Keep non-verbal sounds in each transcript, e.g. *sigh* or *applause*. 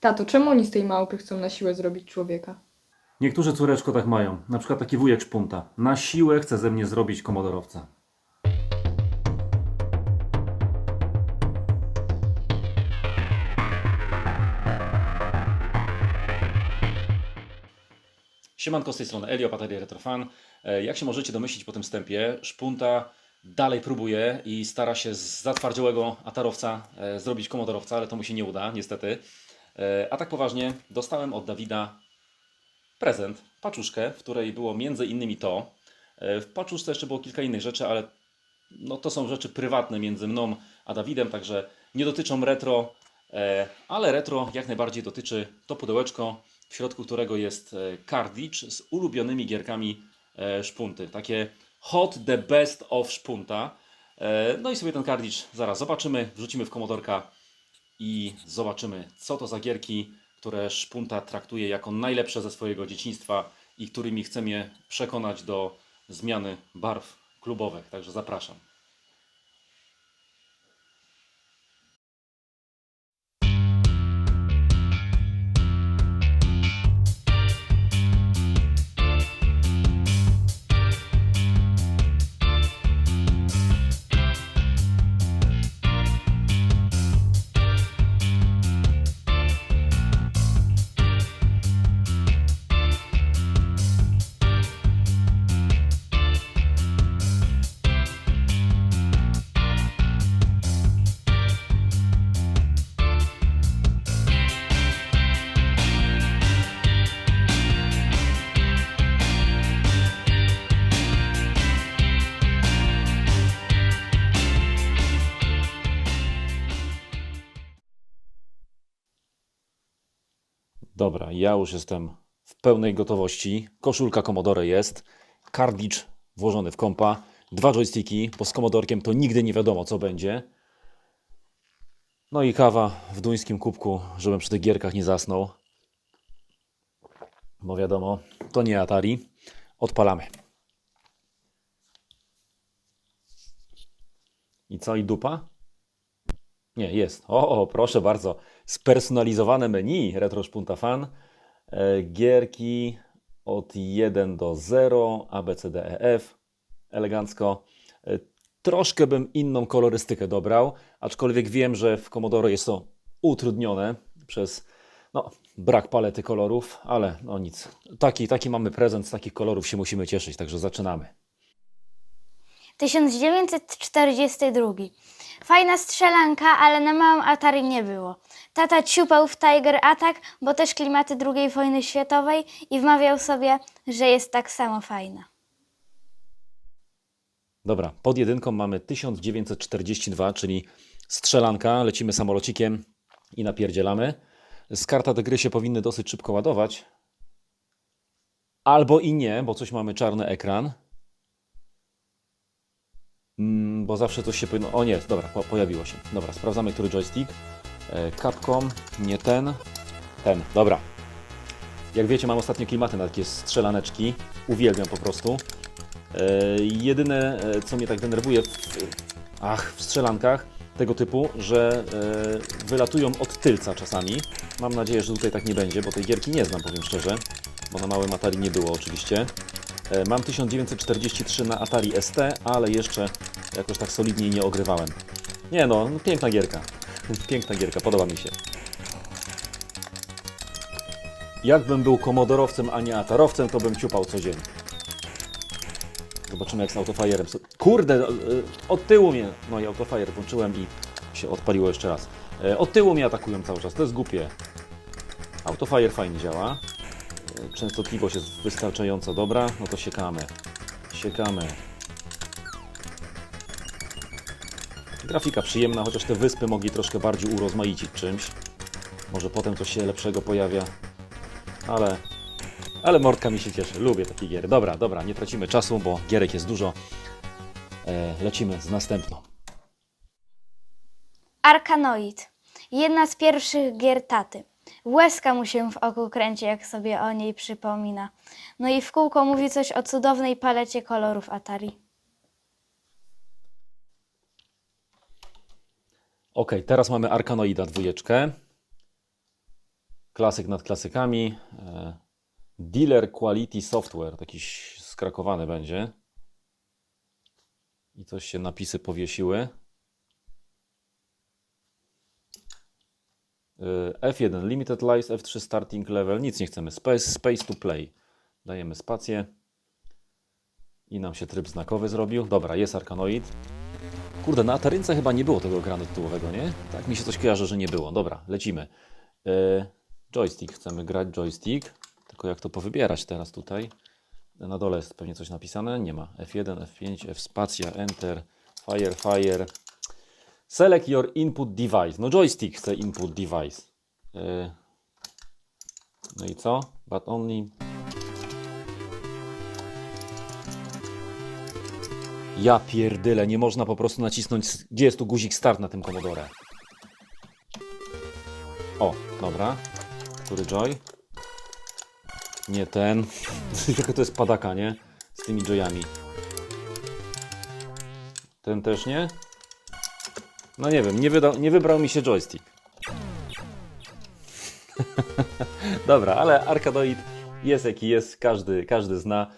Tato, czemu oni z tej małpy chcą na siłę zrobić człowieka? Niektórzy córeczko tak mają. Na przykład taki wujek szpunta. Na siłę chce ze mnie zrobić komodorowca. Siemanko z tej strony Elio, Bateria Retrofan. E, Jak się możecie domyślić po tym wstępie, szpunta dalej próbuje i stara się z zatwardziałego atarowca e, zrobić komodorowca, ale to mu się nie uda, niestety. E, A tak poważnie, dostałem od Dawida prezent, paczuszkę, w której było między innymi to. E, W paczuszce jeszcze było kilka innych rzeczy, ale no to są rzeczy prywatne między mną a Dawidem, także nie dotyczą retro, e, ale retro jak najbardziej dotyczy to pudełeczko, w środku którego jest cartridge z ulubionymi gierkami szpunty. Takie hot the best of szpunta. No i sobie ten cartridge zaraz zobaczymy, wrzucimy w komodorka i zobaczymy, co to za gierki, które Szpunta traktuje jako najlepsze ze swojego dzieciństwa i którymi chce mnie przekonać do zmiany barw klubowych. Także zapraszam. Dobra, ja już jestem w pełnej gotowości. Koszulka Commodore jest, kartridż włożony w kompa, dwa joysticki, bo z Commodorkiem to nigdy nie wiadomo co będzie. No i kawa w duńskim kubku, żebym przy tych gierkach nie zasnął. Bo wiadomo, to nie Atari. Odpalamy. I co, i dupa? Nie, jest. O, o, proszę bardzo. Spersonalizowane menu Retro Szpunta Fan. E, Gierki od 1 do 0, A, B, C, D, E, F. Elegancko. E, Troszkę bym inną kolorystykę dobrał, aczkolwiek wiem, że w Commodore jest to utrudnione przez no, brak palety kolorów, ale no nic. Taki, taki mamy prezent, z takich kolorów się musimy cieszyć, także zaczynamy. 1942. Fajna strzelanka, ale na małym Atari nie było. Tata ciupał w Tiger Attack, bo też klimaty II wojny światowej i wmawiał sobie, że jest tak samo fajna. Dobra, pod jedynką mamy 1942, czyli strzelanka, lecimy samolocikiem i napierdzielamy. Z karta te gry się powinny dosyć szybko ładować. Albo i nie, bo coś mamy czarny ekran. Mm, bo zawsze coś się powinno... O nie, dobra, po, pojawiło się. Dobra, sprawdzamy, który joystick. E, Capcom, nie ten, ten, dobra. Jak wiecie, mam ostatnio klimaty na takie strzelaneczki. Uwielbiam po prostu. E, jedyne, e, co mnie tak denerwuje w, ach, w strzelankach tego typu, że wylatują od tylca czasami. Mam nadzieję, że tutaj tak nie będzie, bo tej gierki nie znam, powiem szczerze, bo na małym Atari nie było oczywiście. Mam 1943 na Atari ST, ale jeszcze jakoś tak solidniej nie ogrywałem. Nie no, no piękna gierka. *laughs* Piękna gierka, podoba mi się. Jakbym był komodorowcem, a nie atarowcem, to bym ciupał codziennie. Zobaczymy jak z autofajerem. Kurde, e, od tyłu mnie. No i autofajer włączyłem i się odpaliło jeszcze raz. E, Od tyłu mnie atakują cały czas, to jest głupie. Autofire fajnie działa. E, Częstotliwość jest wystarczająco dobra, no to siekamy. Siekamy. Grafika przyjemna, chociaż te wyspy mogli troszkę bardziej urozmaicić czymś. Może potem coś się lepszego pojawia. Ale ale mordka mi się cieszy, lubię takie giery. Dobra, dobra, nie tracimy czasu, bo gierek jest dużo. E, lecimy z następną. Arkanoid. Jedna z pierwszych gier taty. Łezka mu się w oku kręci, jak sobie o niej przypomina. No i w kółko mówi coś o cudownej palecie kolorów Atari. Ok, teraz mamy Arkanoida dwójeczkę. Klasyk nad klasykami. E, Dealer Quality Software. Jakiś skrakowany będzie. I coś się napisy powiesiły. E, F1 Limited Life, F3 Starting Level. Nic nie chcemy. Space, space to Play. Dajemy spację. I nam się tryb znakowy zrobił. Dobra, jest Arkanoid. Kurde, na Atarynce chyba nie było tego ekranu tytułowego, nie? Tak mi się coś kojarzy, że nie było. Dobra, lecimy. E, joystick, chcemy grać joystick. Tylko jak to powybierać teraz tutaj? Na dole jest pewnie coś napisane. Nie ma. F1, F5, F spacja, Enter, Fire, Fire. Select your input device. No joystick chce input device. E, no i co? But only Ja pierdyle, nie można po prostu nacisnąć. Gdzie jest tu guzik start na tym Commodore? O, dobra. Który joy? Nie ten. *laughs* Jaka to jest padaka, nie? Z tymi joyami. Ten też nie? No nie wiem, nie, wydał, nie wybrał mi się joystick. *laughs* Dobra, ale Arkadoid jest jaki jest, każdy, każdy zna.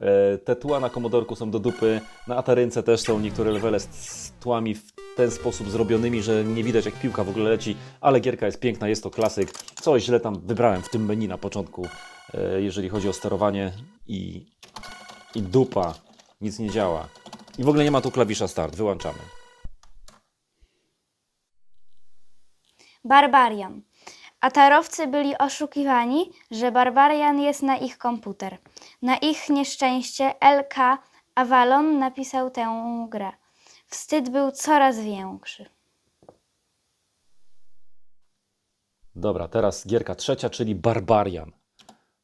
E, Te tła na komodorku są do dupy, na Atarynce też są niektóre levele z- tłami w ten sposób zrobionymi, że nie widać jak piłka w ogóle leci, ale gierka jest piękna, jest to klasyk. Coś źle tam wybrałem w tym menu na początku, e, jeżeli chodzi o sterowanie i, i dupa, nic nie działa. I w ogóle nie ma tu klawisza start, wyłączamy. Barbarian. Atarowcy byli oszukiwani, że Barbarian jest na ich komputer. Na ich nieszczęście LK Avalon napisał tę grę. Wstyd był coraz większy. Dobra, teraz gierka trzecia, czyli Barbarian.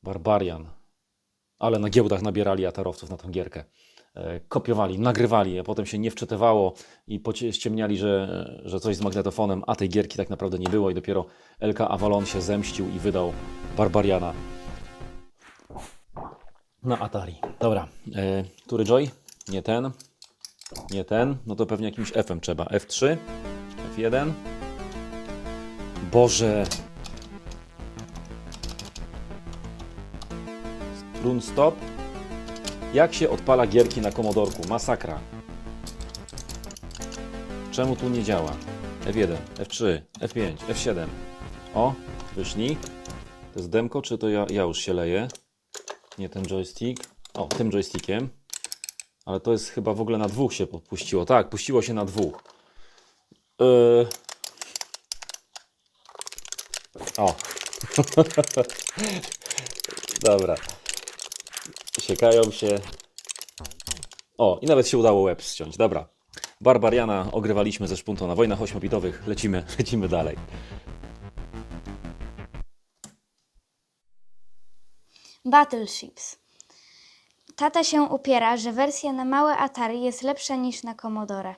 Barbarian. Ale na giełdach nabierali atarowców na tą gierkę. E, Kopiowali, nagrywali, a potem się nie wczytywało i ściemniali, że, że coś z magnetofonem, a tej gierki tak naprawdę nie było i dopiero LK Avalon się zemścił i wydał Barbariana na Atari. Dobra, e, który joy? Nie ten. Nie ten. No to pewnie jakimś F-em trzeba. F3, F1. Boże. Run stop. Jak się odpala gierki na komodorku? Masakra. Czemu tu nie działa? F1, F3, F5, F7. O, wyszli. To jest demko, czy to ja, ja już się leję? Nie ten joystick. O, tym joystickiem. Ale to jest chyba w ogóle na dwóch się puściło. Tak, puściło się na dwóch. Yy... O. *laughs* Dobra. Siekają się. O, i nawet się udało łeb ściąć. Dobra. Barbariana ogrywaliśmy ze szpuntą na wojnach ośmiobitowych. Lecimy, *laughs* lecimy dalej. Battleships. Tata się upiera, że wersja na małe Atari jest lepsza niż na Commodore.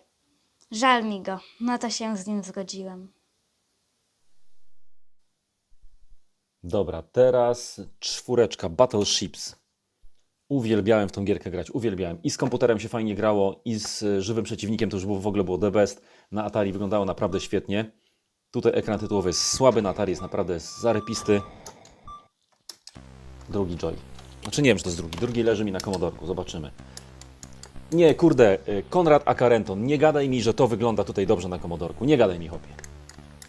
Żal mi go, no to się z nim zgodziłem. Dobra, teraz czwóreczka Battleships. Uwielbiałem w tą gierkę grać, uwielbiałem. I z komputerem się fajnie grało, i z e, żywym przeciwnikiem to już było, w ogóle było the best. Na Atari wyglądało naprawdę świetnie. Tutaj ekran tytułowy jest słaby, na Atari jest naprawdę zarypisty. Drugi Joy. Znaczy nie wiem, czy to jest drugi. Drugi leży mi na komodorku, zobaczymy. Nie, kurde, e, Konrad Akarenton, nie gadaj mi, że to wygląda tutaj dobrze na komodorku. Nie gadaj mi, chłopie.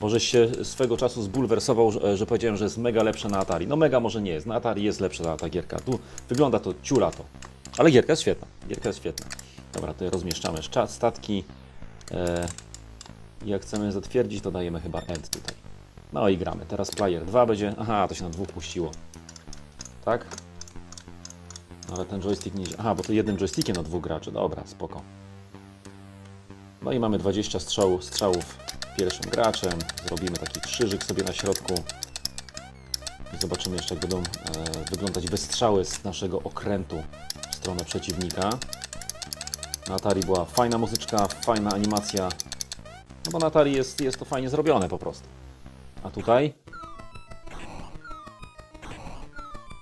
Może się swego czasu zbulwersował, że, powiedziałem, że jest mega lepsze na Atari. No mega może nie jest. Na Atari jest lepsza ta gierka. Tu wygląda to ciula to. Ale gierka jest świetna. Gierka jest świetna. Dobra, tutaj rozmieszczamy statki. E, jak chcemy zatwierdzić, to dajemy chyba end tutaj. No i gramy. Teraz player 2 będzie. Aha, to się na dwóch puściło. Tak? Ale ten joystick nie... Aha, bo to jednym joystickiem na dwóch graczy. Dobra, spoko. No i mamy 20 strzałów, strzałów pierwszym graczem. Zrobimy taki krzyżyk sobie na środku. I zobaczymy jeszcze, jak będą e, wyglądać wystrzały z naszego okrętu w stronę przeciwnika. Na Atari była fajna muzyczka, fajna animacja. No bo na Atari jest, jest to fajnie zrobione po prostu. A tutaj?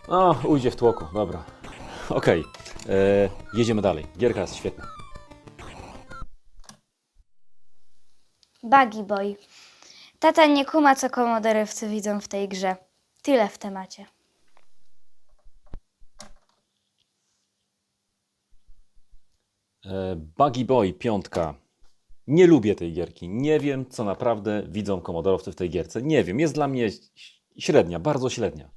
O, ujdzie w tłoku, dobra. Okej, e, jedziemy dalej. Gierka jest świetna. Buggy Boy. Tata nie kuma, co komodorowcy widzą w tej grze. Tyle w temacie. E, Buggy Boy, piątka. Nie lubię tej gierki. Nie wiem, co naprawdę widzą komodorowcy w tej gierce. Nie wiem, jest dla mnie średnia, bardzo średnia.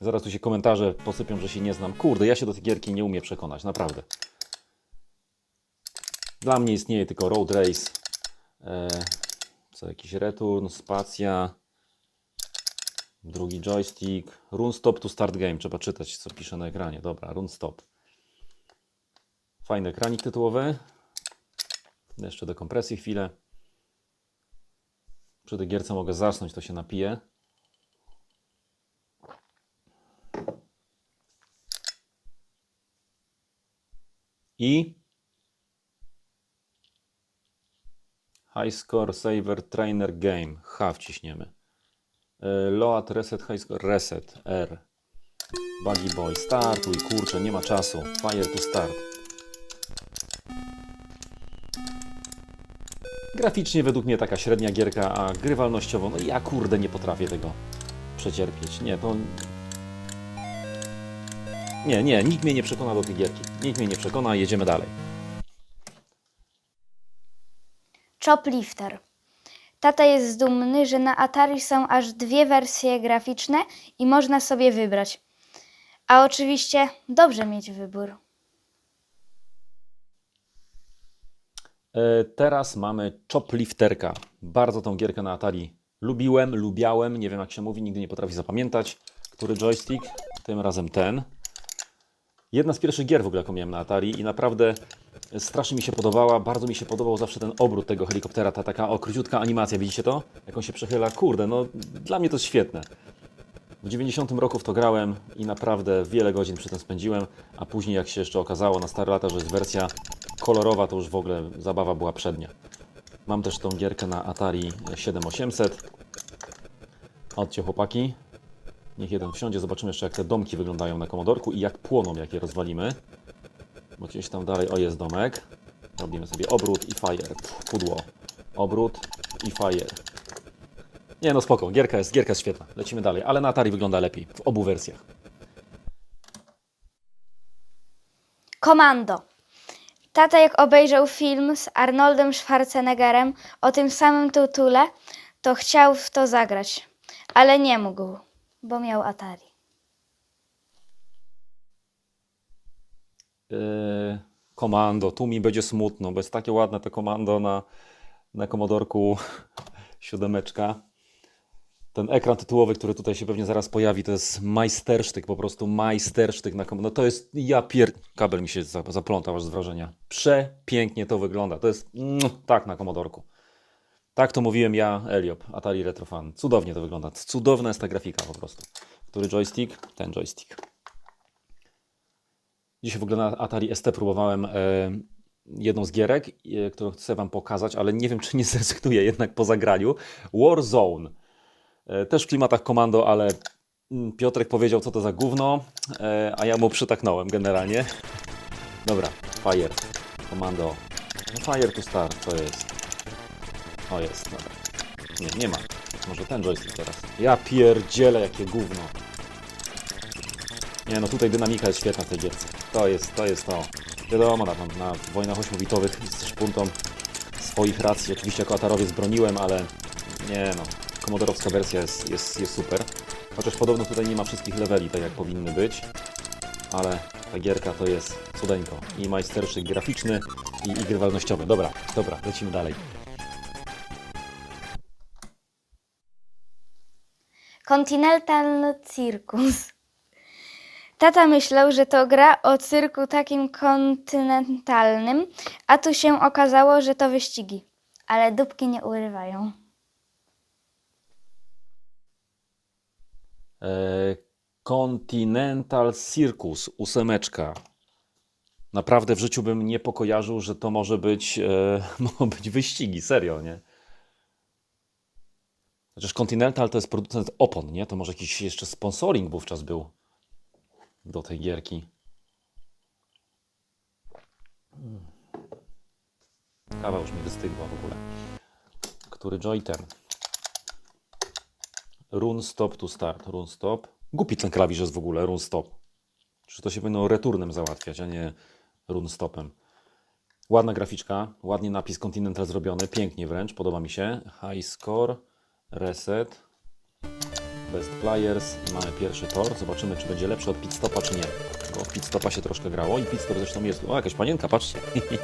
Zaraz tu się komentarze posypią, że się nie znam. Kurde, ja się do tej gierki nie umiem przekonać, naprawdę. Dla mnie istnieje tylko Road Race, co jakiś return, spacja, drugi joystick, run stop to start game. Trzeba czytać, co pisze na ekranie. Dobra, run stop. Fajny ekranik tytułowy. Jeszcze do kompresji chwilę. Przy tej gierce mogę zasnąć, to się napiję. I High Score Saver Trainer Game. H wciśniemy. E, Load Reset High Score Reset R. Buggy Boy. Startuj, kurczę, nie ma czasu. Fire to start. Graficznie według mnie taka średnia gierka, a grywalnościowo, no ja kurde nie potrafię tego przecierpieć. Nie, to... Nie, nie, nikt mnie nie przekona do tej gierki. Nikt mnie nie przekona, jedziemy dalej. Choplifter. Tata jest dumny, że na Atari są aż dwie wersje graficzne i można sobie wybrać. A oczywiście dobrze mieć wybór. E, Teraz mamy Choplifterka. Bardzo tą gierkę na Atari lubiłem, lubiałem, nie wiem jak się mówi, nigdy nie potrafię zapamiętać, który joystick, tym razem ten. Jedna z pierwszych gier w ogóle, jaką miałem na Atari i naprawdę strasznie mi się podobała, bardzo mi się podobał zawsze ten obrót tego helikoptera, ta taka o, animacja, widzicie to? Jak on się przechyla, kurde, no dla mnie to jest świetne. W 90 roku w to grałem i naprawdę wiele godzin przy tym spędziłem, a później jak się jeszcze okazało na stare lata, że jest wersja kolorowa, to już w ogóle zabawa była przednia. Mam też tą gierkę na Atari 7800. Chodźcie chłopaki. Niech jeden wsiądzie, zobaczymy jeszcze jak te domki wyglądają na komodorku i jak płoną, jak je rozwalimy. Bo gdzieś tam dalej, o jest domek. Robimy sobie obrót i fire. Pudło. Obrót i fire. Nie no spoko, gierka jest, gierka jest świetna. Lecimy dalej, ale na Atari wygląda lepiej w obu wersjach. Komando. Tata jak obejrzał film z Arnoldem Schwarzeneggerem o tym samym tytule, to chciał w to zagrać, ale nie mógł, bo miał Atari. Yy, komando, tu mi będzie smutno, bo jest takie ładne to komando na, na komodorku *laughs* siódemeczka. Ten ekran tytułowy, który tutaj się pewnie zaraz pojawi, to jest majstersztyk, po prostu majstersztyk na komodorku. No to jest, ja pier... Kabel mi się za- zaplątał z wrażenia. Przepięknie to wygląda. To jest, mm, tak na komodorku. Tak to mówiłem ja, Eliop, Atari Retrofan. Cudownie to wygląda. Cudowna jest ta grafika po prostu. Który joystick? Ten joystick. Dzisiaj w ogóle na Atari ST próbowałem e, jedną z gierek, e, którą chcę Wam pokazać, ale nie wiem, czy nie *laughs* zrezygnuję jednak po zagraniu. Warzone. E, też w klimatach komando, ale mm, Piotrek powiedział, co to za gówno, a ja mu przytaknąłem generalnie. Dobra, Fire. Komando. No fire to start, to jest. O, jest, dobra. Nie, nie ma. Może ten joystick teraz. Ja pierdzielę, jakie gówno. Nie no, tutaj dynamika jest świetna w tej gierce. To jest, to jest to. Wiadomo, na, na wojnach ośmiobitowych z szpuntą swoich racji. Oczywiście jako Atarowiec broniłem, ale nie no, komodorowska wersja jest, jest, jest super. Chociaż podobno tutaj nie ma wszystkich leveli, tak jak powinny być. Ale ta gierka to jest cudeńko. I majsterszyk graficzny, i, i grywalnościowy. Dobra, dobra, lecimy dalej. Continental Circus. Tata myślał, że to gra o cyrku takim kontynentalnym, a tu się okazało, że to wyścigi. Ale dupki nie urywają. E, Continental Circus, ósemeczka. Naprawdę w życiu bym nie pokojarzył, że to może być, e, *laughs* mogą być wyścigi, serio, nie? Chociaż Continental to jest producent opon, nie? To może jakiś jeszcze sponsoring wówczas był do tej gierki. Kawa już mi wystygła w ogóle. Który joyten? Run stop to start. Run stop. Głupi ten klawisz jest w ogóle, run stop. Czy to się powinno returnem załatwiać, a nie run stopem. Ładna graficzka, ładnie napis Continental zrobiony, pięknie wręcz, podoba mi się. High score, reset, best players mamy pierwszy tor. Zobaczymy, czy będzie lepszy od pit stopa, czy nie. Bo od pit stopa się troszkę grało i pit stop zresztą jest. O, jakaś panienka, patrzcie. *laughs*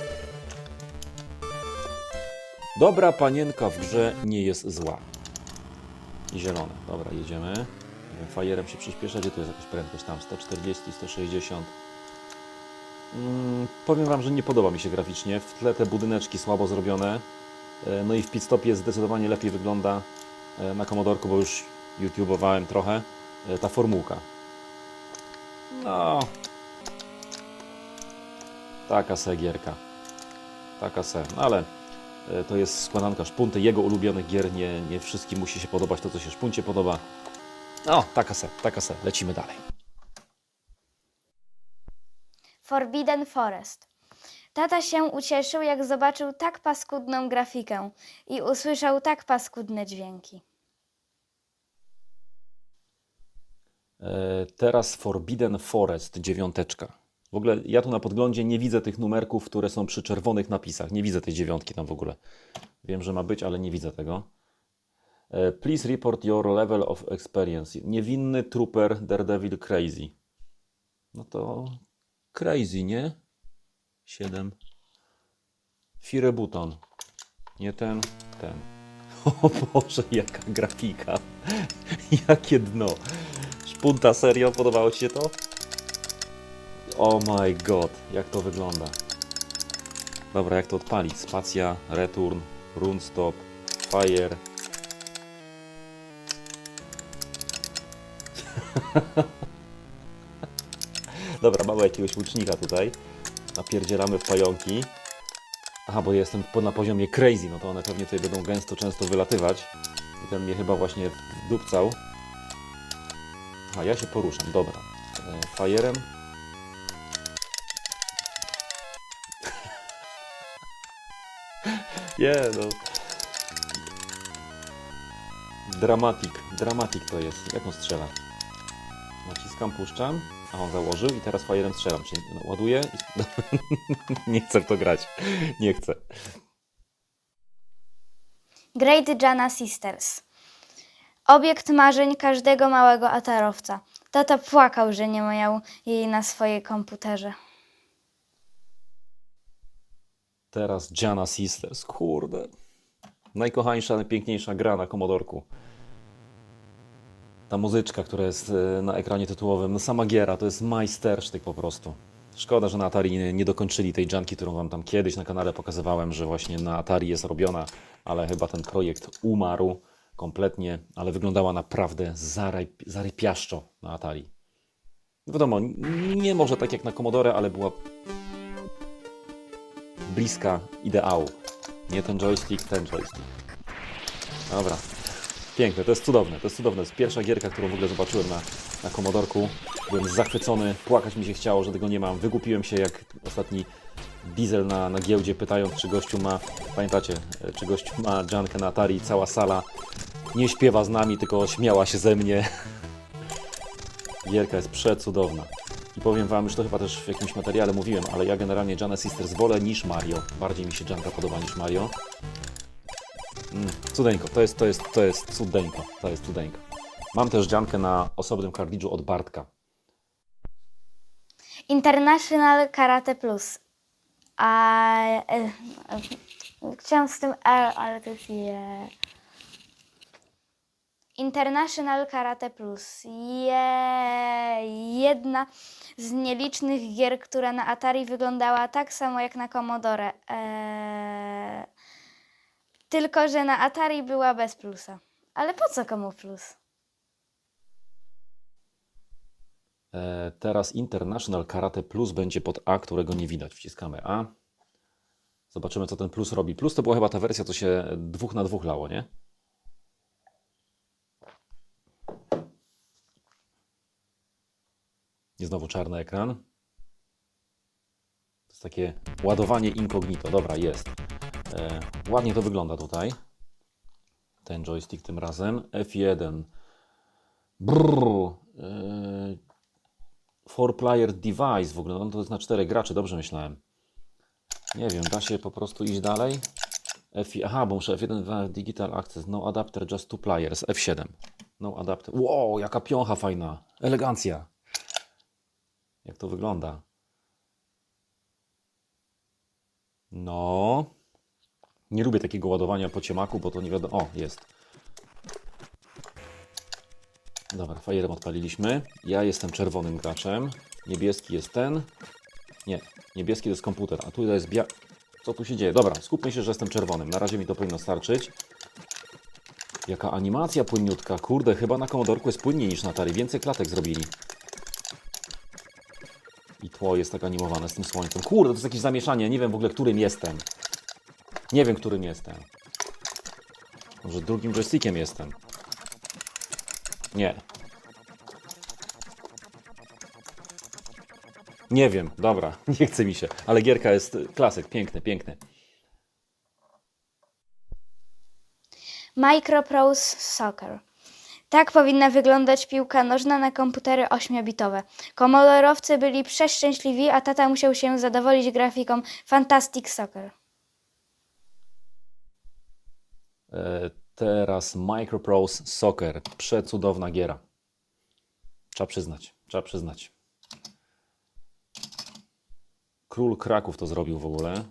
Dobra panienka w grze nie jest zła. I zielone. Dobra, jedziemy. Fajerem się przyspiesza. Gdzie tu jest jakaś prędkość? Tam 140, 160. Mm, powiem Wam, że nie podoba mi się graficznie. W tle te budyneczki słabo zrobione. E, No i w pit stopie zdecydowanie lepiej wygląda na komodorku, bo już YouTube'owałem trochę e, ta formułka. No. Taka se gierka. Taka se. No ale e, to jest składanka szpunty, jego ulubionych gier. Nie, nie wszystkim musi się podobać to, co się szpuncie podoba. No, taka se, taka se. Lecimy dalej. Forbidden Forest. Tata się ucieszył, jak zobaczył tak paskudną grafikę i usłyszał tak paskudne dźwięki. E, Teraz Forbidden Forest, dziewiąteczka. W ogóle ja tu na podglądzie nie widzę tych numerków, które są przy czerwonych napisach. Nie widzę tej dziewiątki tam w ogóle. Wiem, że ma być, ale nie widzę tego. E, Please report your level of experience. Niewinny trooper Daredevil Crazy. No to crazy, nie? 7. Fire Button. Nie ten, ten. *laughs* O Boże, jaka grafika. *laughs* Jakie dno. Szpunta, serio? Podobało Ci się to? Oh my god, jak to wygląda. Dobra, jak to odpalić? Spacja, return, run stop, fire. *laughs* Dobra, mamy jakiegoś łucznika tutaj. Napierdzielamy w pająki. Aha, bo jestem na poziomie crazy, no to one pewnie tutaj będą gęsto, często wylatywać. I ten mnie chyba właśnie wdupcał. A ja się poruszam, dobra. E, Fajerem. *laughs* Nie no. Dramatik, dramatik to jest. Jak on strzela? Naciskam, puszczam, a on założył i teraz fajerem strzelam. Czyli no, ładuję i... *laughs* Nie chcę w to grać. Nie chcę. Great Jana Sisters. Obiekt marzeń każdego małego atarowca. Tata płakał, że nie miał jej na swojej komputerze. Teraz Jana Sisters. Kurde. Najkochańsza, najpiękniejsza gra na komodorku. Ta muzyczka, która jest e, na ekranie tytułowym, no sama giera, to jest majstersztyk po prostu. Szkoda, że na Atari nie, nie dokończyli tej Janki, którą Wam tam kiedyś na kanale pokazywałem, że właśnie na Atari jest robiona, ale chyba ten projekt umarł kompletnie, ale wyglądała naprawdę zarypiaszczo na Atari. Wiadomo, n- nie może tak jak na Commodore, ale była bliska ideału. Nie ten joystick, ten joystick. Dobra. Piękne, to jest cudowne, to jest cudowne. To jest pierwsza gierka, którą w ogóle zobaczyłem na, na Commodorku. Byłem zachwycony, płakać mi się chciało, że tego nie mam. Wygupiłem się jak ostatni diesel na, na giełdzie, pytając, czy gościu ma, pamiętacie, e, czy gościu ma Jankę na Atari, cała sala nie śpiewa z nami, tylko śmiała się ze mnie. *laughs* Gierka jest przecudowna. I powiem Wam, już to chyba też w jakimś materiale mówiłem, ale ja generalnie Jana Sisters wolę niż Mario. Bardziej mi się Janka podoba niż Mario. Mm, cudeńko, to jest, to jest, to jest cudeńko, to jest cudeńko. Mam też Jankę na osobnym kartridżu od Bartka. International Karate Plus. A, e, e, chciałam z tym R, ale to jest je. International Karate Plus. Je, jedna z nielicznych gier, która na Atari wyglądała tak samo jak na Commodore. E, tylko, że na Atari była bez plusa. Ale po co komu plus? E, teraz International Karate Plus będzie pod A, którego nie widać. Wciskamy A. Zobaczymy, co ten plus robi. Plus to była chyba ta wersja, co się dwóch na dwóch lało, nie? I znowu czarny ekran. To jest takie ładowanie incognito. Dobra, jest. E, ładnie to wygląda tutaj. Ten joystick tym razem. F1. Brrr. Yy, four player device w ogóle. No to jest na czterech graczy, dobrze myślałem. Nie wiem, da się po prostu iść dalej. F, aha, bo muszę F1 w Digital Access. No adapter, just two players. F7. No adapter. Wow, jaka piącha fajna. Elegancja. Jak to wygląda? No. Nie lubię takiego ładowania po ciemaku, bo to nie wiadomo. O, jest. Dobra, fajerem odpaliliśmy. Ja jestem czerwonym graczem. Niebieski jest ten. Nie, niebieski to jest komputer, a tu jest bia... Co tu się dzieje? Dobra, skupmy się, że jestem czerwonym. Na razie mi to powinno starczyć. Jaka animacja płynniutka. Kurde, chyba na Commodorku jest płynniej niż na Atari. Więcej klatek zrobili. I tło jest tak animowane z tym słońcem. Kurde, to jest jakieś zamieszanie. Nie wiem w ogóle, którym jestem. Nie wiem, którym jestem. Może drugim joystickiem jestem. Nie. Nie wiem, dobra, *laughs* nie chce mi się. Ale gierka jest klasyk, piękny, piękny. Microprose Soccer. Tak powinna wyglądać piłka nożna na komputery 8-bitowe. Komodorowcy byli przeszczęśliwi, a tata musiał się zadowolić grafiką Fantastic Soccer. Teraz Microprose Soccer. Przecudowna giera. Trzeba przyznać, trzeba przyznać. Król Kraków to zrobił w ogóle.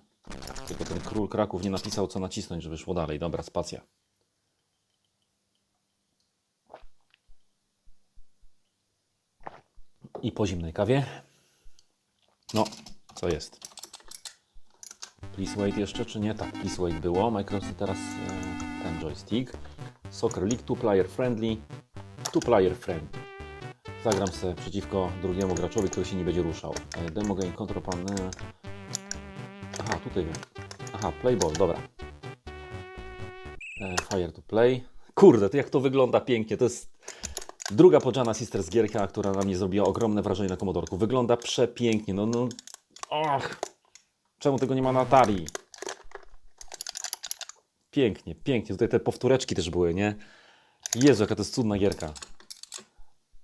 Tylko ten król Kraków nie napisał, co nacisnąć, żeby szło dalej. Dobra, spacja. I po zimnej kawie. No, co jest? Please wait jeszcze, czy nie? Tak, please wait było. Microsoft teraz e, joystick. Soccer League, two player friendly. Two player friendly. Zagram sobie przeciwko drugiemu graczowi, który się nie będzie ruszał. Demo game control pan. e, Aha, tutaj wiem. Aha, play ball, dobra. E, Fire to play. Kurde, to jak to wygląda pięknie. To jest druga Pojana Sisters gierka, która na mnie zrobiła ogromne wrażenie na Komodorku. Wygląda przepięknie. No, no. Och. Czemu tego nie ma na Atari? Pięknie, pięknie. Tutaj te powtóreczki też były, nie? Jezu, jaka to jest cudna gierka.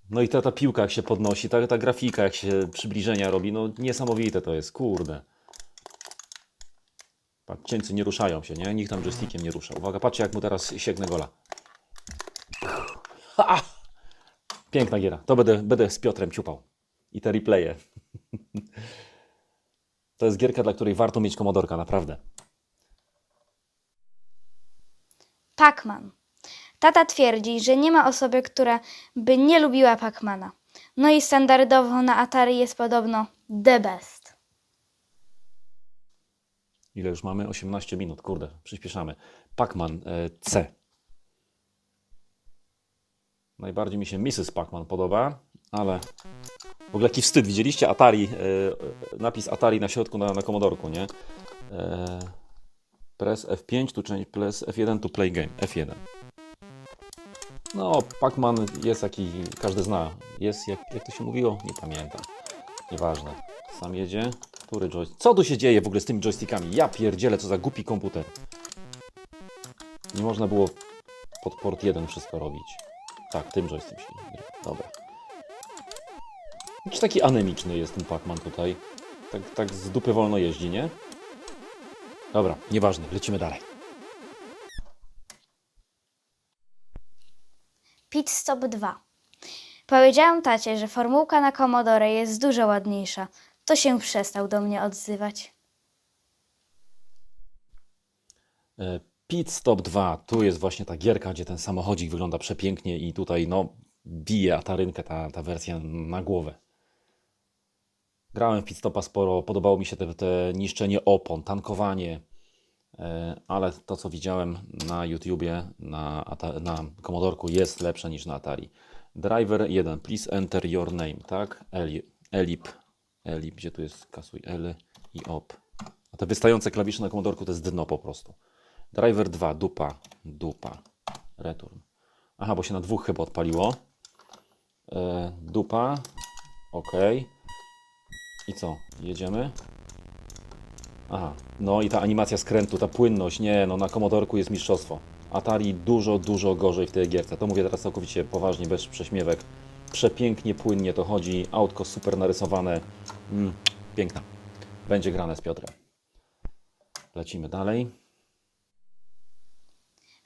No i ta, ta piłka jak się podnosi, ta, ta grafika jak się przybliżenia robi, no niesamowite to jest, kurde. Patrz, cieńcy nie ruszają się, nie? Nikt tam joystickiem nie rusza. Uwaga, patrzcie jak mu teraz sięgnę gola. Ha! Piękna giera. To będę, będę z Piotrem ciupał. I te replaye. *laughs* To jest gierka, dla której warto mieć komodorka, naprawdę. Pac-Man. Tata twierdzi, że nie ma osoby, która by nie lubiła Pac-Mana. No i standardowo na Atari jest podobno the best. Ile już mamy? 18 minut, kurde, przyspieszamy. Pac-Man e, C. Najbardziej mi się Mrs. Pac-Man podoba, ale w ogóle jaki wstyd. Widzieliście Atari, e, napis Atari na środku na, na komodorku, nie? E, press F5 to change, press F1 to play game. F1. No, Pac-Man jest jaki każdy zna. Jest, jak, jak to się mówiło? Nie pamiętam. Nieważne. Sam jedzie. Który joystick? Co tu się dzieje w ogóle z tymi joystickami? Ja pierdzielę, co za głupi komputer. Nie można było pod port 1 wszystko robić. Tak, tym joystickiem się gra. Dobra. Jakiś taki anemiczny jest ten Pac-Man tutaj. Tak, tak z dupy wolno jeździ, nie? Dobra, nieważne, lecimy dalej. Pit Stop 2. Powiedziałam tacie, że formułka na Commodore jest dużo ładniejsza. To się przestał do mnie odzywać. E, Pit Stop 2, tu jest właśnie ta gierka, gdzie ten samochodzik wygląda przepięknie i tutaj no bije atarynkę ta, ta wersja na głowę. Grałem w Pit Stopa sporo, podobało mi się te, te niszczenie opon, tankowanie, e, ale to co widziałem na YouTubie, na, na jest lepsze niż na Atari. Driver 1, please enter your name, tak? Eli, elip, elip, gdzie tu jest kasuj, L i op. A te wystające klawisze na Commodorku to jest dno po prostu. Driver 2, dupa, dupa, return. Aha, bo się na dwóch chyba odpaliło. E, dupa, ok. I co? Jedziemy? Aha, no i ta animacja skrętu, ta płynność, nie, no na Commodorku jest mistrzostwo. Atari dużo, dużo gorzej w tej gierce. To mówię teraz całkowicie poważnie, bez prześmiewek. Przepięknie, płynnie to chodzi. Autko super narysowane. Mm, piękna. Będzie grane z Piotrem. Lecimy dalej.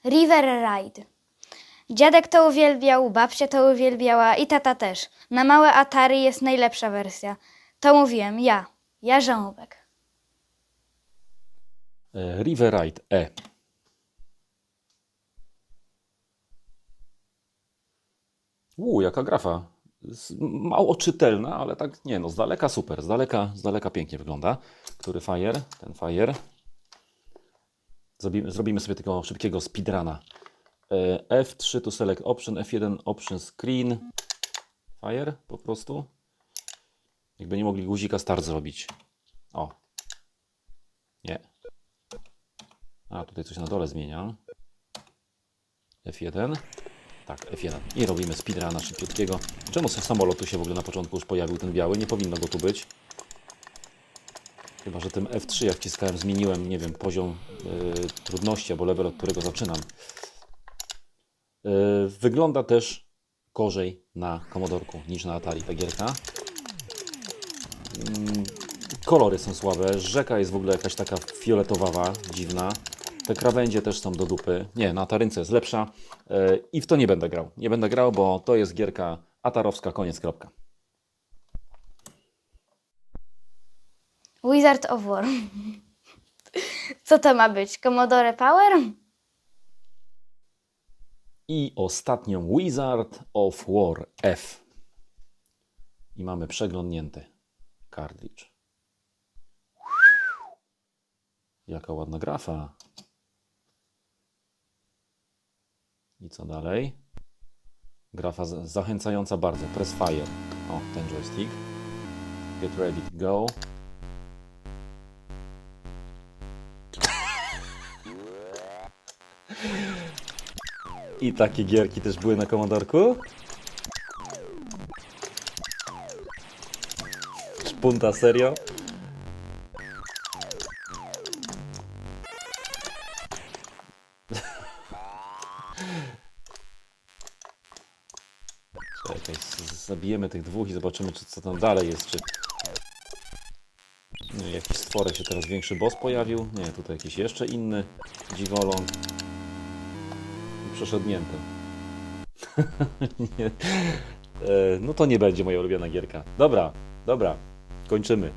River Ride. Dziadek to uwielbiał, babcia to uwielbiała i tata też. Na małe Atari jest najlepsza wersja. To mówiłem ja, ja żąbek. E, River Ride E. Uuu, jaka grafa. Mało czytelna, ale tak nie no, z daleka super, z daleka, z daleka pięknie wygląda. Który fire? Ten fire. Zrobimy, zrobimy sobie takiego szybkiego speedruna. E, F3 to select option, F1 option screen. Fire po prostu. Jakby nie mogli guzika start zrobić. O. Nie. A, tutaj coś na dole zmienia. F1. Tak, F1. I robimy speedruna szybciutkiego. Czemu samolotu się w ogóle na początku już pojawił ten biały? Nie powinno go tu być. Chyba, że tym F3 jak wciskałem zmieniłem, nie wiem, poziom y, trudności albo level, od którego zaczynam. Y, wygląda też gorzej na Commodorku niż na Atari ta gierka. Mm, Kolory są słabe, rzeka jest w ogóle jakaś taka fioletowawa, dziwna. Te krawędzie też są do dupy. Nie, na Atarynce jest lepsza e, i w to nie będę grał. Nie będę grał, bo to jest gierka atarowska, koniec, kropka. Wizard of War. Co to ma być? Commodore Power? I ostatnią Wizard of War F. I mamy przeglądnięty cartridge. Jaka ładna grafa. I co dalej? Grafa zachęcająca bardzo. Press fire. O, ten joystick. Get ready to go. I takie gierki też były na Commodorku? Szpunta, serio? Czekaj, zabijemy tych dwóch i zobaczymy, czy, co tam dalej jest, czy... Nie, jakiś stworek się teraz większy boss pojawił. Nie, tutaj jakiś jeszcze inny dziwoląg. Przeszednięty. *laughs* nie. E, No to nie będzie moja ulubiona gierka. Dobra, dobra, kończymy.